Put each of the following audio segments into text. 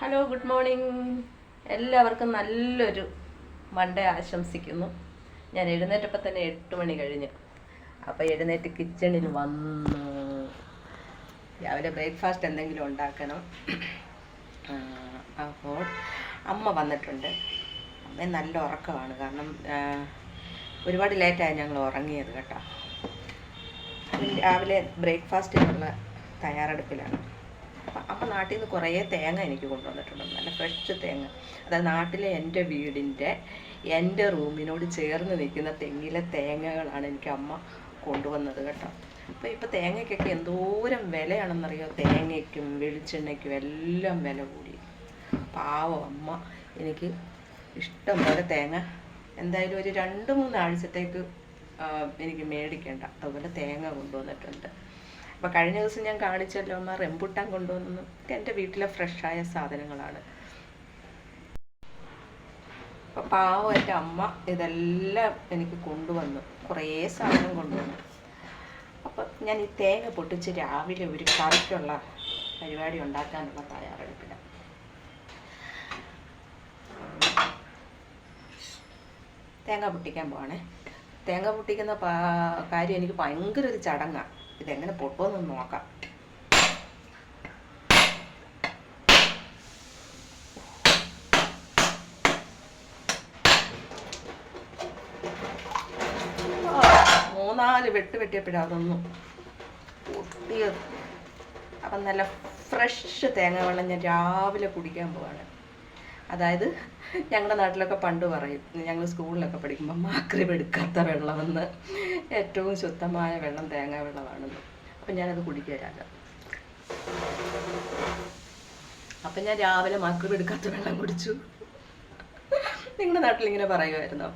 Hello good morning എല്ലാവർക്കും നല്ലൊരു Monday ആശംസിക്കുന്നു. ഞാൻ എഴുന്നേറ്റപ്പോൾ തന്നെ എട്ട് മണി കഴിഞ്ഞു. അപ്പോൾ എഴുന്നേറ്റ് കിച്ചണിൽ വന്നു. രാവിലെ ബ്രേക്ക്ഫാസ്റ്റ് എന്തെങ്കിലും ഉണ്ടാക്കണം. അപ്പോൾ അമ്മ വന്നിട്ടുണ്ട്. അമ്മ നല്ല ഉറക്കമാണ്. കാരണം ഒരുപാട് ലേറ്റായി ഞങ്ങൾ ഉറങ്ങിയത് കേട്ടോ. രാവിലെ ബ്രേക്ക്ഫാസ്റ്റിനുള്ള തയ്യാറെടുപ്പിലാണ്. അപ്പം നാട്ടിൽ നിന്ന് കുറേ തേങ്ങ എനിക്ക് കൊണ്ടുവന്നിട്ടുണ്ട് നല്ല ഫ്രഷ് തേങ്ങ. അതായത് നാട്ടിലെ എന്റെ വീടിന്റെ എന്റെ റൂമിനോട് ചേർന്ന് നിൽക്കുന്ന തെങ്ങിലെ തേങ്ങകളാണ് എനിക്ക് അമ്മ കൊണ്ടുവന്നത് കേട്ടോ. അപ്പോൾ ഇപ്പോൾ തേങ്ങയ്ക്കൊക്കെ എന്തോരം വിലയാണെന്നറിയോ? തേങ്ങയ്ക്കും വെളിച്ചെണ്ണയ്ക്കും എല്ലാം വില കൂടി. പാവം അമ്മ എനിക്ക് ഇഷ്ടം പോലെ തേങ്ങ. എന്തായാലും ഒരു രണ്ട് മൂന്നാഴ്ചത്തേക്ക് എനിക്ക് മേടിക്കേണ്ട. അതുപോലെ തേങ്ങ കൊണ്ടുവന്നിട്ടുണ്ട്. അപ്പോൾ കഴിഞ്ഞ ദിവസം ഞാൻ കാണിച്ചല്ലോ അമ്മ റെമ്പുട്ടാൻ കൊണ്ടുവന്നു. എന്റെ വീട്ടിലെ ഫ്രഷായ സാധനങ്ങളാണ്. അപ്പോൾ പാവം എന്റെ അമ്മ ഇതെല്ലാം എനിക്ക് കൊണ്ടുവന്നു. കുറേ സാധനം കൊണ്ടുവന്നു. അപ്പോൾ ഞാൻ ഈ തേങ്ങ പൊട്ടിച്ച് രാവിലെ ഒരു കറിക്കുള്ള പരിപാടി ഉണ്ടാക്കാനുള്ള തയ്യാറെടുപ്പില്ല തേങ്ങ പൊട്ടിക്കാൻ പോവാണേ. തേങ്ങ പൊട്ടിക്കുന്ന കാര്യം എനിക്ക് ഭയങ്കര ഒരു ചടങ്ങാണ് ഇതെങ്ങനെ പൊട്ടുമെന്ന് നോക്കാം. മൂന്നാൽ വെട്ട് വെട്ടിയപ്പോഴാണ് അതൊന്നും പൊട്ടിയത്. അപ്പം നല്ല ഫ്രഷ് തേങ്ങ വെള്ളം ഞാൻ രാവിലെ കുടിക്കാൻ പോവാണ്. അതായത് ഞങ്ങളുടെ നാട്ടിലൊക്കെ പണ്ട് പറയും ഞങ്ങൾ സ്കൂളിലൊക്കെ പഠിക്കുമ്പോൾ മാക്രിവ് എടുക്കാത്ത വെള്ളമെന്ന്. ഏറ്റവും ശുദ്ധമായ വെള്ളം തേങ്ങാ വെള്ളമാണെന്ന്. അപ്പം ഞാനത് കുടിക്കാറില്ല അപ്പം ഞാൻ രാവിലെ മാക്രിവ് എടുക്കാത്ത വെള്ളം കുടിച്ചു. നിങ്ങളുടെ നാട്ടിൽ ഇങ്ങനെ പറയുമായിരുന്നോ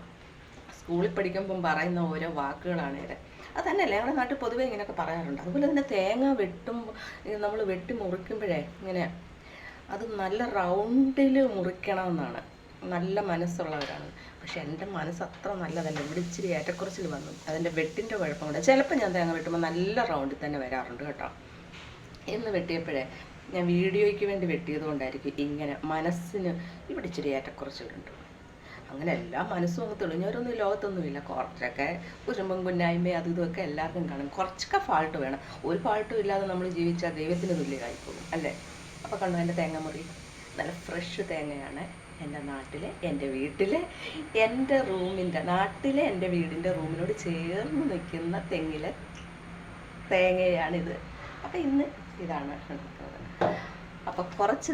സ്കൂളിൽ പഠിക്കുമ്പം പറയുന്ന ഓരോ വാക്കുകളാണ് ഇവിടെ അത് തന്നെയല്ലേ ഞങ്ങളുടെ നാട്ടിൽ പൊതുവേ ഇങ്ങനെയൊക്കെ പറയാറുണ്ട്. അതുപോലെ തന്നെ തേങ്ങ വെട്ടും നമ്മൾ വെട്ടി മുറിക്കുമ്പോഴേ ഇങ്ങനെ അത് നല്ല റൗണ്ടിൽ മുറിക്കണമെന്നാണ്. നല്ല മനസ്സുള്ളവരാണ്. പക്ഷെ എന്റെ മനസ്സ് അത്ര നല്ലതല്ല. ഇവിടെ ഇച്ചിരി ഏറ്റക്കുറച്ചിൽ വന്നു. അതിന്റെ വെട്ടിന്റെ കുഴപ്പമുണ്ട് ചിലപ്പോൾ ഞാൻ തേങ്ങ വെട്ടുമ്പോൾ നല്ല റൗണ്ടിൽ തന്നെ വരാറുണ്ട് കേട്ടോ. എന്ന് വെട്ടിയപ്പോഴേ ഞാൻ വീഡിയോയ്ക്ക് വേണ്ടി വെട്ടിയത് കൊണ്ടായിരിക്കും ഇങ്ങനെ മനസ്സിന് ഇവിടെ ഇച്ചിരി ഏറ്റക്കുറച്ചിലുണ്ട്. അങ്ങനെ എല്ലാ മനസ്സും അങ്ങ് തെളിഞ്ഞവരൊന്നും ലോകത്തൊന്നുമില്ല. കുറച്ചൊക്കെ കുശുമ്പം കുന്നായ്മ അത് ഇതൊക്കെ എല്ലാവർക്കും കാണും. കുറച്ചൊക്കെ ഫാൾട്ട് വേണം. ഒരു ഫാൾട്ടും ഇല്ലാതെ നമ്മൾ ജീവിച്ചാൽ ദൈവത്തിന് തുല്യമായി പോകും അല്ലേ? അപ്പോൾ കണ്ടു എന്റെ തേങ്ങാമുറി. നല്ല ഫ്രഷ് തേങ്ങയാണ് എന്റെ നാട്ടിലെ എന്റെ വീട്ടിലെ എന്റെ റൂമിന്റെ നാട്ടിലെ എന്റെ വീടിന്റെ റൂമിനോട് ചേർന്ന് നിൽക്കുന്ന തെങ്ങിലെ തേങ്ങയാണിത്. അപ്പം ഇന്ന് ഇതാണ് എടുക്കുന്നത് കുറച്ച്